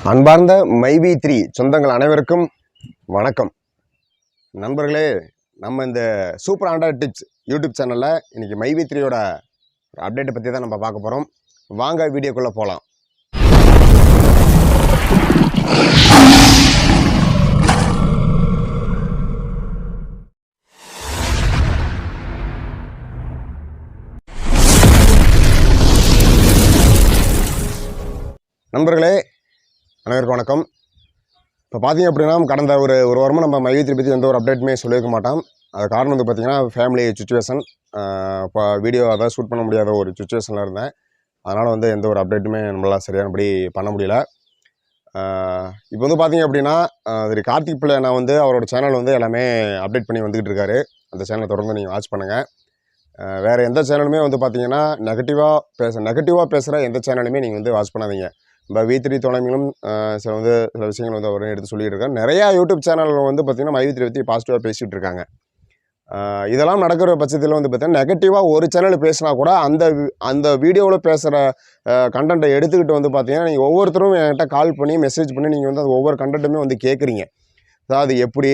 அன்பார்ந்த மைவி த்ரீ சொந்தங்கள் அனைவருக்கும் வணக்கம். நண்பர்களே நம்ம இந்த சூப்பர் ஆண்ட்ராய்ட் டிப்ஸ் யூடியூப் சேனலில் இன்றைக்கி மைவி த்ரீயோட அப்டேட்டை பற்றி தான் நம்ம பார்க்க போகிறோம் வாங்க வீடியோக்குள்ளே போகலாம் நண்பர்களே அனைவருக்கும் வணக்கம். இப்போ பார்த்தீங்க அப்படின்னா கடந்த ஒரு ஒரு வாரமாக நம்ம மையத்தை பற்றி எந்த ஒரு அப்டேட்டுமே சொல்லியிருக்க மாட்டோம். அது காரணம் வந்து பார்த்திங்கன்னா ஃபேமிலி சுச்சுவேஷன் இப்போ வீடியோ அதான் ஷூட் பண்ண முடியாத ஒரு சுச்சுவேஷனில் இருந்தேன். அதனால் வந்து எந்த ஒரு அப்டேட்டுமே நம்மளால் சரியானபடி பண்ண முடியல. இப்போ வந்து பார்த்திங்க அப்படின்னா திரு கார்த்திக் பிள்ளை நான் வந்து அவரோட சேனல் வந்து எல்லாமே அப்டேட் பண்ணி வந்துக்கிட்டு இருக்காரு. அந்த சேனலை தொடர்ந்து நீங்கள் வாட்ச் பண்ணுங்கள் வேறு எந்த சேனலுமே வந்து பார்த்தீங்கன்னா நெகட்டிவாக பேச நெகட்டிவாக பேசுகிற எந்த சேனலுமே நீங்கள் வந்து வாட்ச் பண்ணாதீங்க. இப்போ வி த்ரீ தொலைமையிலும் சில வந்து சில விஷயங்கள் வந்து அவரையும் எடுத்து சொல்லிட்டு இருக்காரு நிறையா யூடியூப் சேனலில் வந்து பார்த்திங்கன்னா மைவி த்ரீ பற்றி பாசிட்டிவாக பேசிகிட்டு இருக்காங்க. இதெல்லாம் நடக்கிற பட்சத்தில் வந்து பார்த்தீங்கன்னா நெகட்டிவாக ஒரு சேனல் பேசினா கூட அந்த அந்த வீடியோவில் பேசுகிற கண்டென்ட்டை எடுத்துக்கிட்டு வந்து பார்த்தீங்கன்னா நீங்கள் ஒவ்வொருத்தரும் என்கிட்ட கால் பண்ணி மெசேஜ் பண்ணி நீங்கள் வந்து அது ஒவ்வொரு கண்டென்ட்டுமே வந்து கேட்குறீங்க சார் அது எப்படி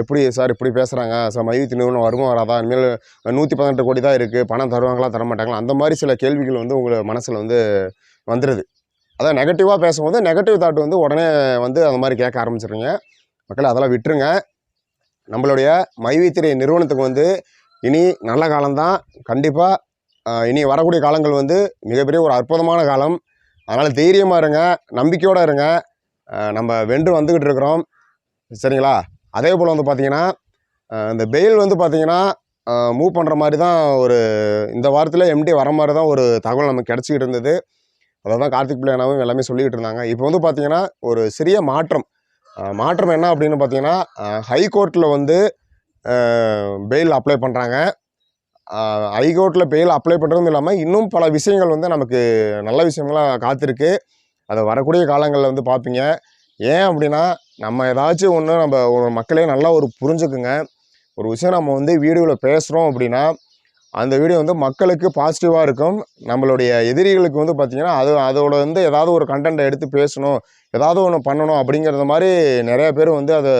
எப்படி சார் இப்படி பேசுகிறாங்க சார் மையத்து நிறுவனம் வருமா வராதா? இனிமேல் நூற்றி பதினெட்டு கோடி தான் இருக்குது பணம் தருவாங்களா தரமாட்டாங்களா? அந்த மாதிரி சில கேள்விகள் வந்து உங்கள் மனசில் வந்து வந்துடுது அதான் நெகட்டிவாக பேசும்போது நெகட்டிவ் தாட் வந்து உடனே வந்து அந்த மாதிரி கேட்க ஆரம்பிச்சிருங்க. மக்கள் அதெல்லாம் விட்டுருங்க. நம்மளுடைய மைவித்திரை நிறுவனத்துக்கு வந்து இனி நல்ல காலம்தான். கண்டிப்பாக இனி வரக்கூடிய காலங்கள் வந்து மிகப்பெரிய ஒரு அற்புதமான காலம். அதனால் தைரியமாக இருங்க நம்பிக்கையோடு இருங்க. நம்ம வென்று வந்துக்கிட்டு இருக்கிறோம். சரிங்களா? அதே போல் வந்து பார்த்திங்கன்னா இந்த பெயில் வந்து பார்த்திங்கன்னா மூவ் பண்ணுற மாதிரி தான் ஒரு இந்த வாரத்தில் எம்டி வர மாதிரி தான் ஒரு தகவல் நமக்கு கிடச்சிக்கிட்டு இருந்தது. அதை தான் கார்த்திக் பிள்ளைனாவும் எல்லாமே சொல்லிக்கிட்டு இருந்தாங்க. இப்போ வந்து பார்த்தீங்கன்னா ஒரு சிறிய மாற்றம். மாற்றம் என்ன அப்படின்னு பார்த்தீங்கன்னா ஹைகோர்ட்டில் வந்து பெயில் அப்ளை பண்ணுறாங்க ஹைகோர்ட்டில் பெயில் அப்ளை பண்ணுறதும் இல்லாமல் இன்னும் பல விஷயங்கள் வந்து நமக்கு நல்ல விஷயங்களாக காத்திருக்கு. அதை வரக்கூடிய காலங்களில் வந்து பார்ப்பீங்க ஏன் அப்படின்னா நம்ம ஏதாச்சும் ஒன்று நம்ம ஒரு மக்களே நல்லா ஒரு புரிஞ்சுக்குங்க. ஒரு விஷயம் நம்ம வந்து வீடியோவில் பேசுகிறோம் அப்படின்னா அந்த வீடியோ வந்து மக்களுக்கு பாசிட்டிவாக இருக்கும். நம்மளுடைய எதிரிகளுக்கு வந்து பார்த்திங்கன்னா அது அதோட வந்து ஏதாவது ஒரு கண்டென்ட்டை எடுத்து பேசணும் ஏதாவது ஒன்று பண்ணணும் அப்படிங்கிறத மாதிரி நிறையா பேர் வந்து அதை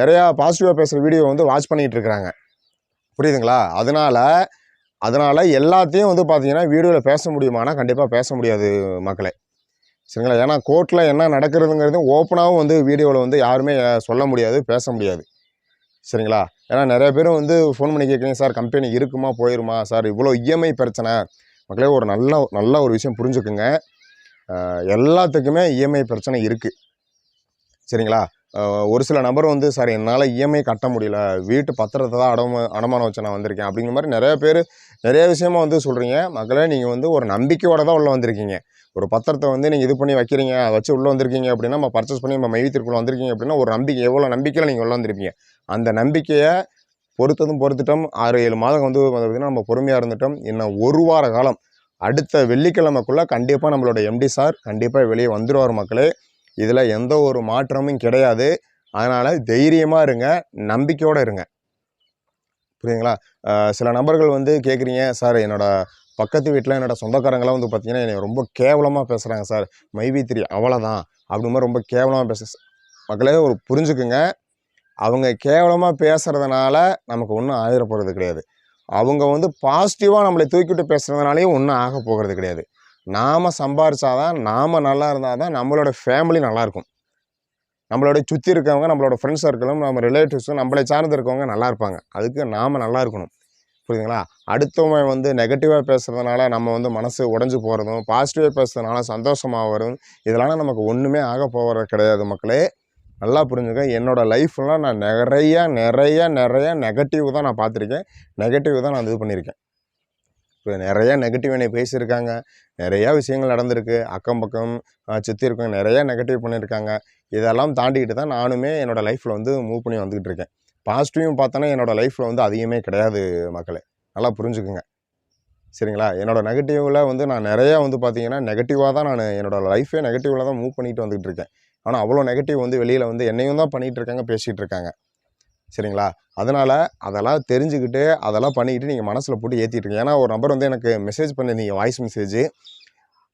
நிறையா பாசிட்டிவாக பேசுகிற வீடியோ வந்து வாட்ச் பண்ணிகிட்டு இருக்கிறாங்க. புரியுதுங்களா? அதனால அதனால் எல்லாத்தையும் வந்து பார்த்திங்கன்னா வீடியோவில் பேச முடியுமானா கண்டிப்பாக பேச முடியாது மக்களே. சரிங்களா? ஏன்னா கோர்ட்டில் என்ன நடக்கிறதுங்கிறது ஓப்பனாகவும் வந்து வீடியோவில் வந்து யாருமே சொல்ல முடியாது பேச முடியாது. சரிங்களா? ஏன்னா நிறைய பேரும் வந்து ஃபோன் பண்ணி கேட்குறீங்க சார் கம்பெனி இருக்குமா? போயிருமா? சார் இவ்வளோ இஎம்ஐ பிரச்சனை. மக்களே ஒரு நல்ல நல்ல ஒரு விஷயம் புரிஞ்சுக்குங்க. எல்லாத்துக்குமே இஎம்ஐ பிரச்சனை இருக்குது சரிங்களா? ஒரு சில நபர் வந்து சார் என்னால் இஎம்ஐ கட்ட முடியல. வீட்டு பத்திரத்தை தான் அடமா அடமானம் வச்சு நான் வந்திருக்கேன். அப்படிங்கிற மாதிரி நிறைய பேர் நிறைய விஷயமா வந்து சொல்கிறீங்க மக்களே நீங்கள் வந்து ஒரு நம்பிக்கையோட தான் உள்ளே வந்திருக்கீங்க. ஒரு பத்திரத்தை வந்து நீங்கள் இது பண்ணி வைக்கிறீங்க அதை வச்சு உள்ளே வந்திருக்கீங்க அப்படின்னா நம்ம பர்ச்சேஸ் பண்ணி நம்ம மையத்திற்குள்ள வந்திருக்கீங்க அப்படின்னா ஒரு நம்பிக்கை எவ்வளோ நம்பிக்கையில் நீங்கள் உள்ளே வந்திருப்பீங்க. அந்த நம்பிக்கையை பொறுத்ததும் பொறுத்துட்டோம். ஆறு ஏழு மாதம் வந்து பார்த்தீங்கன்னா நம்ம பொறுமையாக இருந்துட்டோம். இன்னும் ஒரு வார காலம் அடுத்த வெள்ளிக்கிழமைக்குள்ளே கண்டிப்பாக நம்மளோட எம்டி சார் கண்டிப்பாக வெளியே வந்துடுவார் மக்களே. இதில் எந்த ஒரு மாற்றமும் கிடையாது. அதனால் தைரியமாக இருங்க நம்பிக்கையோடு இருங்க. புரியுதுங்களா? சில நபர்கள் வந்து கேட்குறீங்க சார் என்னோடய பக்கத்து வீட்டில் என்னோடய சொந்தக்காரங்களாம் வந்து பார்த்தீங்கன்னா என்னை ரொம்ப கேவலமாக பேசுகிறாங்க சார். மைவி திரி அவ்வளோதான் அப்படி மாதிரி ரொம்ப கேவலமாக பேச மக்களே ஒரு புரிஞ்சுக்குங்க. அவங்க கேவலமாக பேசுகிறதுனால நமக்கு ஒன்றும் ஆயிர போகிறது கிடையாது. அவங்க வந்து பாசிட்டிவாக நம்மளை தூக்கிவிட்டு பேசுகிறதுனாலையும் ஒன்றும் ஆக போகிறது கிடையாது. நாம் சம்பாரிச்சாதான் நாம் நல்லா இருந்தால் தான் நம்மளோட ஃபேமிலி நல்லாயிருக்கும் நம்மளோட சுற்றி இருக்கவங்க நம்மளோட ஃப்ரெண்ட்ஸ் சர்க்கிளும் நம்ம ரிலேட்டிவ்ஸும் நம்மளை சார்ந்து இருக்கவங்க நல்லா இருப்பாங்க. அதுக்கு நாம் நல்லா இருக்கணும். புரியுதுங்களா? அடுத்தவன் வந்து நெகட்டிவாக பேசுகிறதுனால நம்ம வந்து மனசு உடஞ்சி போகிறதும் பாசிட்டிவாக பேசுகிறதுனால சந்தோஷமாக வரும். இதெல்லாம் நமக்கு ஒன்றுமே ஆக போகிறது கிடையாது மக்களே. நல்லா புரிஞ்சுக்க என்னோடய லைஃப்லாம் நான் நிறைய நிறைய நிறைய நெகட்டிவ் தான் நான் பார்த்துருக்கேன். நெகட்டிவ் தான் நான் இது பண்ணியிருக்கேன். இப்போ நிறைய நெகட்டிவ் என்னை பேசியிருக்காங்க. நிறையா விஷயங்கள் நடந்திருக்கு. அக்கம் பக்கம் சுற்றி இருக்கவங்க நிறையா நெகட்டிவ் பண்ணியிருக்காங்க. இதெல்லாம் தாண்டிக்கிட்டு தான் நானுமே என்னோடய லைஃப்பில் வந்து மூவ் பண்ணி வந்துக்கிட்டு இருக்கேன். பாசிட்டிவும் பார்த்தோன்னா என்னோடய லைஃப்பில் வந்து அதிகமே கிடையாது மக்களே. நல்லா புரிஞ்சுக்குங்க. சரிங்களா? என்னோடய நெகட்டிவில் வந்து நான் நிறையா வந்து பார்த்தீங்கன்னா நெகட்டிவாக தான் நான் என்னோடய லைஃபே நெகட்டிவில் தான் மூவ் பண்ணிட்டு வந்துகிட்டு இருக்கேன். ஆனால் அவ்வளோ நெகட்டிவ் வந்து வெளியில் வந்து என்னையும் தான் பண்ணிகிட்டு இருக்காங்க பேசிகிட்டு இருக்காங்க சரிங்களா? அதனால் அதெல்லாம் தெரிஞ்சுக்கிட்டு அதெல்லாம் பண்ணிக்கிட்டு நீங்கள் மனசில் போட்டு ஏற்றிட்டு இருக்கீங்க ஏன்னா ஒரு நம்பர் வந்து எனக்கு மெசேஜ் பண்ணியிருந்தீங்க வாய்ஸ் மெசேஜ்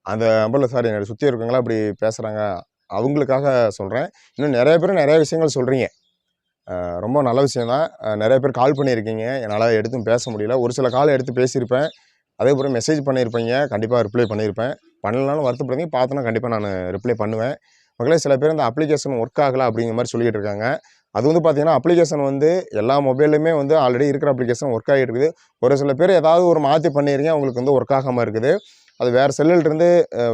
அந்த நம்பரில் சார் என்னை சுற்றி இருக்கவங்களாம் அப்படி பேசுகிறாங்க அவங்களுக்காக சொல்கிறேன் இன்னும் நிறைய பேர் நிறைய விஷயங்கள் சொல்கிறீங்க ரொம்ப நல்ல விஷயந்தான் தான். நிறைய பேர் கால் பண்ணியிருக்கீங்க. என்னால் எடுத்தும் பேச முடியல. ஒரு சில கால் எடுத்து பேசியிருப்பேன். அதே போல் மெசேஜ் பண்ணியிருப்பீங்க. கண்டிப்பாக ரிப்ளை பண்ணியிருப்பேன். பண்ணலனாலும் வருத்தப்படுறீங்க பார்த்தோன்னா கண்டிப்பாக நான் ரிப்ளை பண்ணுவேன். மக்களே சில பேர் அந்த அப்ளிகேஷன் ஒர்க் ஆகலை அப்படிங்கிற மாதிரி சொல்லிட்டு இருக்காங்க. அது வந்து பார்த்தீங்கன்னா அப்ளிகேஷன் வந்து எல்லா மொபைல்லையுமே வந்து ஆல்ரெடி இருக்கிற அப்ளிகேஷன் ஒர்க் ஆகிட்டு இருக்குது. ஒரு சில பேர் ஏதாவது ஒரு மாற்றி பண்ணிடுறீங்க அவங்களுக்கு வந்து ஒர்க் ஆகாமல் இருக்குது. அது வேறு செல்லிலிருந்து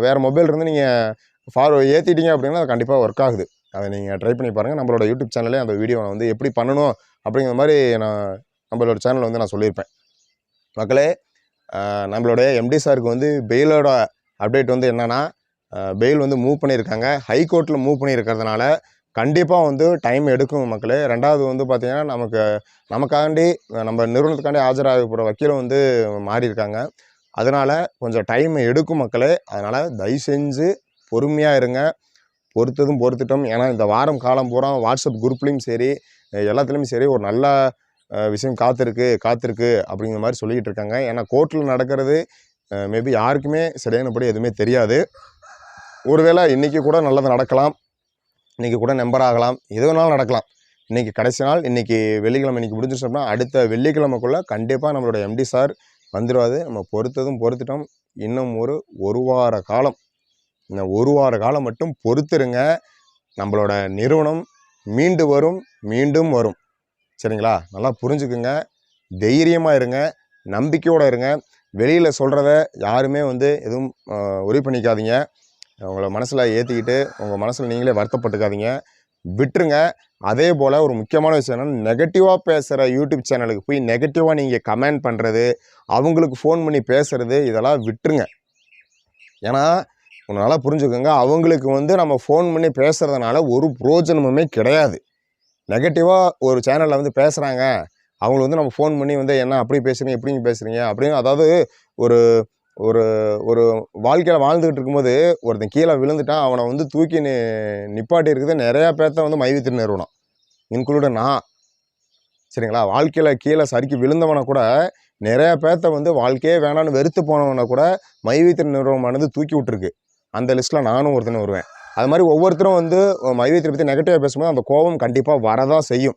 வேறு மொபைல் இருந்து நீங்கள் ஃபார் ஏற்றிட்டீங்க அப்படின்னா அது கண்டிப்பாக ஒர்க் ஆகுது. அதை நீங்கள் ட்ரை பண்ணி பாருங்கள் நம்மளோட யூடியூப் சேனலே அந்த வீடியோவை வந்து எப்படி பண்ணணும் அப்படிங்கிற மாதிரி நான் நம்மளோட சேனலில் வந்து நான் சொல்லியிருப்பேன். மக்களே நம்மளோட நம்மளுடைய எம்டி சாருக்கு வந்து பெயிலோட அப்டேட் வந்து என்னென்னா பெயில் வந்து மூவ் பண்ணியிருக்காங்க. ஹைகோர்ட்டில் மூவ் பண்ணியிருக்கிறதுனால கண்டிப்பாக வந்து டைம் எடுக்கும் மக்களே. ரெண்டாவது வந்து பார்த்திங்கன்னா நமக்கு நமக்காண்டி நம்ம நிறுவனத்துக்காண்டி ஆஜராக போகிற வக்கீலும் வந்து மாறியிருக்காங்க. அதனால் கொஞ்சம் டைம் எடுக்கும் மக்களே. அதனால் தயவு செஞ்சு பொறுமையாக இருங்க. பொறுத்ததும் பொறுத்துட்டோம். ஏன்னா இந்த வாரம் காலம் பூரா வாட்ஸ்அப் குரூப்லேயும் சரி எல்லாத்துலேயும் சரி ஒரு நல்ல விஷயம் காத்திருக்கு காத்திருக்கு அப்படிங்கிற மாதிரி சொல்லிக்கிட்டு இருக்காங்க. ஏன்னா கோர்ட்டில் நடக்கிறது மேபி யாருக்குமே சரியானபடி எதுவுமே தெரியாது. ஒருவேளை இன்றைக்கி கூட நல்லது நடக்கலாம். இன்றைக்கி கூட நம்பர் ஆகலாம். எது வேணாலும் நடக்கலாம். இன்றைக்கி கடைசி நாள் இன்றைக்கி வெள்ளிக்கிழமை இன்றைக்கி முடிஞ்சிருச்சோம்னா அடுத்த வெள்ளிக்கிழமைக்குள்ளே கண்டிப்பாக நம்மளோட எம்டி சார் வந்துடுவாது நம்ம பொறுத்ததும் பொறுத்துட்டோம். இன்னும் ஒரு ஒரு வார காலம். இந்த ஒரு வார காலம் மட்டும் பொறுத்துருங்க. நம்மளோட நிறுவனம் மீண்டு வரும் மீண்டும் வரும். சரிங்களா? நல்லா புரிஞ்சுக்குங்க. தைரியமாக இருங்க. நம்பிக்கையோடு இருங்க. வெளியில் சொல்கிறத யாருமே வந்து எதுவும் உரி பண்ணிக்காதீங்க. உங்களை மனசில் ஏற்றிக்கிட்டு உங்கள் மனசில் நீங்களே வருத்தப்பட்டுக்காதீங்க. விட்டுருங்க. அதே போல் ஒரு முக்கியமான விஷயம் என்னென்னா நெகட்டிவாக பேசுகிற யூடியூப் சேனலுக்கு போய் நெகட்டிவாக நீங்கள் கமெண்ட் பண்ணுறது அவங்களுக்கு ஃபோன் பண்ணி பேசுகிறது இதெல்லாம் விட்டுருங்க. ஏன்னா ஒன்று நல்லா புரிஞ்சுக்கோங்க அவங்களுக்கு வந்து நம்ம ஃபோன் பண்ணி பேசுகிறதுனால ஒரு புரோஜனமுமே கிடையாது. நெகட்டிவாக ஒரு சேனலில் வந்து பேசுகிறாங்க அவங்களுக்கு வந்து நம்ம ஃபோன் பண்ணி வந்து என்ன அப்படி பேசுகிறீங்க எப்படிங்க பேசுகிறீங்க அப்படின்னு அதாவது ஒரு ஒரு ஒரு வாழ்க்கையில் வாழ்ந்துக்கிட்டு இருக்கும்போது ஒருத்தன் கீழே விழுந்துட்டான் அவனை வந்து தூக்கி நி நிப்பாட்டி இருக்குது நிறையா பேர்த்த வந்து மைவித்திரு நிறுவனம். இன்க்ளூட நான். சரிங்களா? வாழ்க்கையில் கீழே சறுக்கி விழுந்தவனை கூட நிறையா பேர்த்த வந்து வாழ்க்கையே வேணான்னு வெறுத்து போனவனை கூட மைவித்திரு நிறுவனமானது தூக்கி விட்டுருக்கு. அந்த லிஸ்ட்டில் நானும் ஒருத்தனை வருவேன். அது மாதிரி ஒவ்வொருத்தரும் வந்து மைவித்திரை பற்றி நெகட்டிவாக பேசும்போது அந்த கோபம் கண்டிப்பாக வரதான் செய்யும்.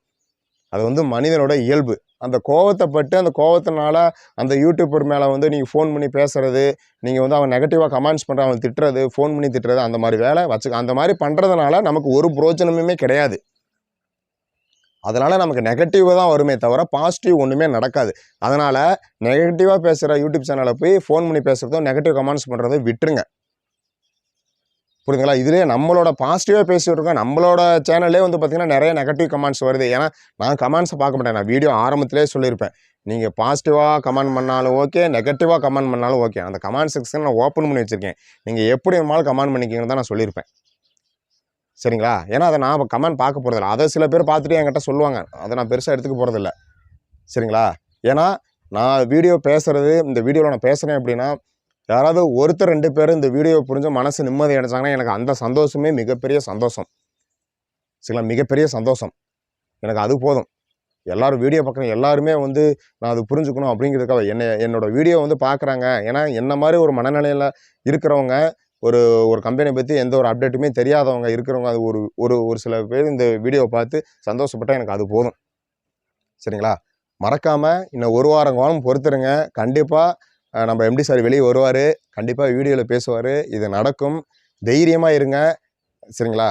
அது வந்து மனிதனோட இயல்பு. அந்த கோவத்தை பட்டு அந்த கோவத்தினால அந்த யூடியூபர் மேலே வந்து நீங்கள் ஃபோன் பண்ணி பேசுறது நீங்கள் வந்து அவன் நெகட்டிவாக கமெண்ட்ஸ் பண்ணுற அவன் திட்டுறது ஃபோன் பண்ணி திட்டுறது அந்த மாதிரி வேலை வச்சுக்க அந்த மாதிரி பண்ணுறதுனால நமக்கு ஒரு பிரோஜனமுமே கிடையாது. அதனால் நமக்கு நெகட்டிவ் தான் வருமே தவிர பாசிட்டிவ் ஒன்றுமே நடக்காது. அதனால் நெகட்டிவாக பேசுகிற யூடியூப் சேனலை போய் ஃபோன் பண்ணி பேசுகிறதோ நெகட்டிவ் கமெண்ட்ஸ் பண்ணுறதோ விட்டுருங்க. புரியுதுங்களா? இதுலேயே நம்மளோட பாசிட்டிவாக பேசிகிட்ருக்கோம் நம்மளோட சேனல்லே வந்து பார்த்திங்கன்னா நிறைய நெகட்டிவ் கமெண்ட்ஸ் வருது. ஏன்னா நான் கமெண்ட்ஸை பார்க்க மாட்டேன். நான் வீடியோ ஆரம்பத்திலே சொல்லியிருப்பேன். நீங்கள் பாசிட்டிவாக கமெண்ட் பண்ணாலும் ஓகே நெகட்டிவாக கமெண்ட் பண்ணாலும் ஓகே அந்த கமெண்ட் செக்ஷன் நான் ஓப்பன் பண்ணி வச்சுருக்கேன். நீங்கள் எப்படி இருந்தாலும் கமெண்ட் பண்ணிக்கிங்கன்னு தான் நான் சொல்லியிருப்பேன். சரிங்களா? ஏன்னா அதை நான் கமெண்ட் பார்க்க போகிறதில்ல அதை சில பேர் பார்த்துட்டு என்கிட்ட சொல்லுவாங்க. அதை நான் பெருசாக எடுத்துக்க போகிறதில்ல சரிங்களா? ஏன்னா நான் வீடியோ பேசுகிறது இந்த வீடியோவில் நான் பேசுகிறேன் அப்படின்னா யாராவது ஒருத்தர் ரெண்டு பேர் இந்த வீடியோ புரிஞ்சு மனசு நிம்மதி அடைச்சாங்கன்னா எனக்கு அந்த சந்தோஷமே மிகப்பெரிய சந்தோஷம். சரிங்களா மிகப்பெரிய சந்தோஷம். எனக்கு அது போதும். எல்லோரும் வீடியோ பார்க்குறேன் எல்லாருமே வந்து நான் அது புரிஞ்சுக்கணும் அப்படிங்கிறதுக்காக என்னை என்னோட வீடியோ வந்து பார்க்குறாங்க. ஏன்னா என்ன மாதிரி ஒரு மனநிலையில் இருக்கிறவங்க ஒரு ஒரு கம்பெனியை பற்றி எந்த ஒரு அப்டேட்டுமே தெரியாதவங்க இருக்கிறவங்க அது ஒரு ஒரு ஒரு சில பேர் இந்த வீடியோவை பார்த்து சந்தோஷப்பட்டால் எனக்கு அது போதும். சரிங்களா? மறக்காமல் இன்னும் ஒரு வாரம் காலம் பொறுத்துருங்க. கண்டிப்பாக நம்ம எம்டி சார் வெளியே வருவார். கண்டிப்பாக வீடியோவில் பேசுவார். இது நடக்கும். தைரியமாக இருங்க. சரிங்களா?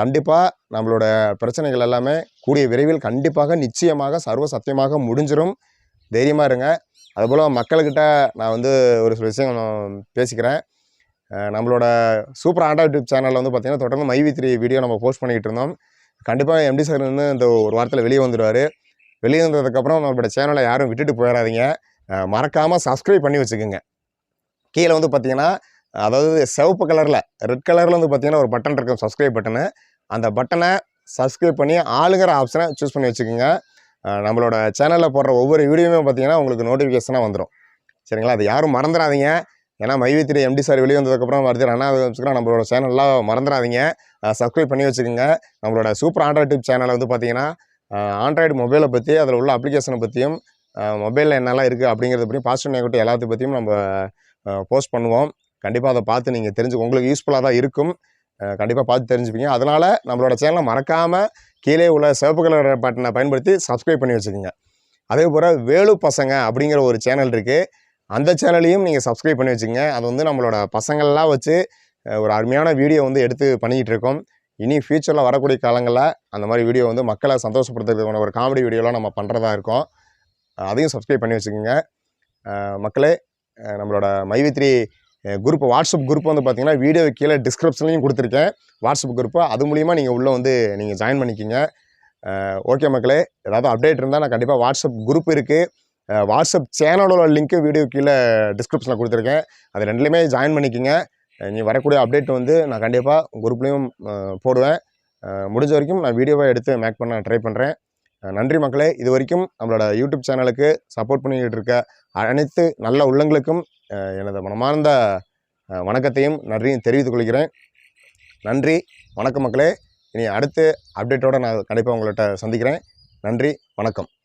கண்டிப்பாக நம்மளோட பிரச்சனைகள் எல்லாமே கூடிய விரைவில் கண்டிப்பாக நிச்சயமாக சர்வ சத்தியமாக முடிஞ்சிடும் தைரியமாக இருங்க. அதுபோல் மக்கள்கிட்ட நான் வந்து ஒரு சில விஷயம் நான் பேசிக்கிறேன் நம்மளோட சூப்பர் ஆண்டா யூடியூப் சேனலில் வந்து பார்த்திங்கன்னா தொடர்ந்து மைவி த்ரீ வீடியோ நம்ம போஸ்ட் பண்ணிக்கிட்டு இருந்தோம். கண்டிப்பாக எம்டி சார் வந்து இந்த ஒரு வாரத்தில் வெளியே வந்துடுவார் வெளியே வந்ததுக்கப்புறம் நம்மளோட சேனலை யாரும் விட்டுட்டு போயிடாதீங்க. மறக்காமல் சப்ஸ்கிரைப் பண்ணி வச்சுக்கோங்க. கீழே வந்து பார்த்தீங்கன்னா அதாவது சிவப்பு கலரில் ரெட் கலரில் வந்து பார்த்தீங்கன்னா ஒரு பட்டன் இருக்கும் சப்ஸ்கிரைப் பட்டனு அந்த பட்டனை சப்ஸ்கிரைப் பண்ணி ஆளுங்கிற ஆப்ஷனை சூஸ் பண்ணி வச்சுக்கோங்க. நம்மளோட சேனலில் போடுற ஒவ்வொரு வீடியோவுமே பார்த்தீங்கன்னா உங்களுக்கு நோட்டிஃபிகேஷனாக வந்துடும் சரிங்களா? அது யாரும் மறந்துடாதீங்க. ஏன்னா மைவித்திரி எம்டி சார் வெளியே வந்ததுக்கப்புறம் அடுத்து ரெண்டாவது வச்சுக்கிறோம் நம்மளோட சேனல்லாம் மறந்துடாதீங்க. சப்ஸ்கிரைப் பண்ணி வச்சுக்கோங்க. நம்மளோட சூப்பர் ஆண்ட்ராய்டு டிப் சேனலை வந்து பார்த்தீங்கன்னா ஆண்ட்ராய்டு மொபைலை பற்றி அதில் உள்ள அப்ளிகேஷனை பற்றியும் மொபைலில் என்னெல்லாம் இருக்குது அப்படிங்கிறத பற்றியும் பாசிட்டிவ் நெகட்டிவ் எல்லாத்தையும் பற்றியும் நம்ம போஸ்ட் பண்ணுவோம். கண்டிப்பாக அதை பார்த்து நீங்கள் தெரிஞ்சு உங்களுக்கு யூஸ்ஃபுல்லாக தான் இருக்கும். கண்டிப்பாக பார்த்து தெரிஞ்சுப்பீங்க. அதனால் நம்மளோட சேனலை மறக்காமல் கீழே உள்ள சிவப்பு கலர் பட்டனை பயன்படுத்தி சப்ஸ்கிரைப் பண்ணி வச்சுக்கோங்க. அதே போல் வேலு பசங்க அப்படிங்கிற ஒரு சேனல் இருக்குது அந்த சேனலையும் நீங்கள் சப்ஸ்கிரைப் பண்ணி வச்சுக்கோங்க. அது வந்து நம்மளோட பசங்கள்லாம் வச்சு ஒரு அருமையான வீடியோ வந்து எடுத்து பண்ணிக்கிட்டு இருக்கோம். இனி ஃப்யூச்சரில் வரக்கூடிய காலங்களில் அந்த மாதிரி வீடியோ வந்து மக்களை சந்தோஷப்படுத்துறதுக்கான ஒரு காமெடி வீடியோலாம் நம்ம பண்ணுறதா இருக்கோம். அதையும் சப்ஸ்கிரைப் பண்ணி வச்சுக்கோங்க. மக்களே நம்மளோட மைவித்ரி குரூப் வாட்ஸ்அப் குரூப் வந்து பார்த்திங்கன்னா வீடியோ கீழே டிஸ்கிரிப்ஷன்லையும் கொடுத்துருக்கேன். வாட்ஸ்அப் குரூப்பு அது மூலிமா நீங்கள் உள்ளே வந்து நீங்கள் ஜாயின் பண்ணிக்கிங்க. ஓகே மக்களே ஏதாவது அப்டேட் இருந்தால் நான் கண்டிப்பாக வாட்ஸ்அப் குரூப் இருக்குது வாட்ஸ்அப் சேனலோட லிங்க்கு வீடியோ கீழே டிஸ்கிரிப்ஷனில் கொடுத்துருக்கேன். அது ரெண்டுலேயுமே ஜாயின் பண்ணிக்கிங்க. நீங்கள் நீ வரக்கூடிய அப்டேட் வந்து நான் கண்டிப்பாக குரூப்லேயும் போடுவேன். முடிஞ்ச வரைக்கும் நான் வீடியோவாக எடுத்து மேக் பண்ண ட்ரை பண்ணுறேன் நன்றி மக்களே. இது வரைக்கும் நம்மளோட யூடியூப் சேனலுக்கு சப்போர்ட் பண்ணிக்கிட்டு இருக்க அனைத்து நல்ல உள்ளங்களுக்கும் எனது மனமார்ந்த வணக்கத்தையும் நன்றியும் தெரிவித்துக் கொள்கிறேன். நன்றி. வணக்கம் மக்களே. இனி அடுத்து அப்டேட்டோடு நான் கண்டிப்பாக உங்கள்கிட்ட சந்திக்கிறேன். நன்றி. வணக்கம்.